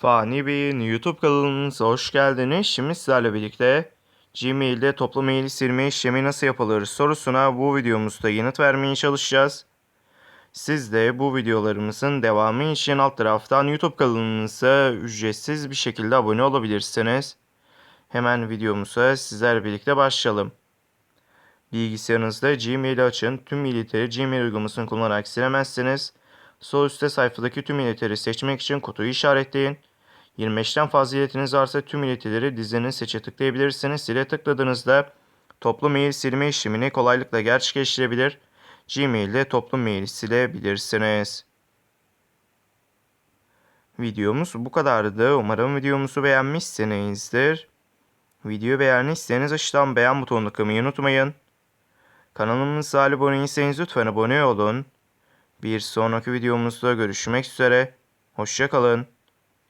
Fani Bey'in YouTube kanalımıza hoş geldiniz. Şimdi sizlerle birlikte Gmail'de toplu maili silme işlemi nasıl yapılır sorusuna bu videomuzda yanıt vermeye çalışacağız. Siz de bu videolarımızın devamı için alt taraftan YouTube kanalımıza ücretsiz bir şekilde abone olabilirsiniz. Hemen videomuza sizlerle birlikte başlayalım. Bilgisayarınızda Gmail'i açın. Tüm militeri Gmail uygulamasını kullanarak silemezsiniz. Sol üstte sayfadaki tüm iletileri seçmek için kutuyu işaretleyin. 25'ten fazla iletiniz varsa tüm iletileri dizinin seçe tıklayabilirsiniz. Sile tıkladığınızda toplu mail silme işlemini kolaylıkla gerçekleştirebilir. Gmail'de toplu mail silebilirsiniz. Videomuz bu kadardı. Umarım videomuzu beğenmişsinizdir. Videoyu beğendiyseniz aşağıdan beğen butonuna tıklamayı unutmayın. Kanalımıza abone değilseniz lütfen abone olun. Bir sonraki videomuzda görüşmek üzere. Hoşçakalın.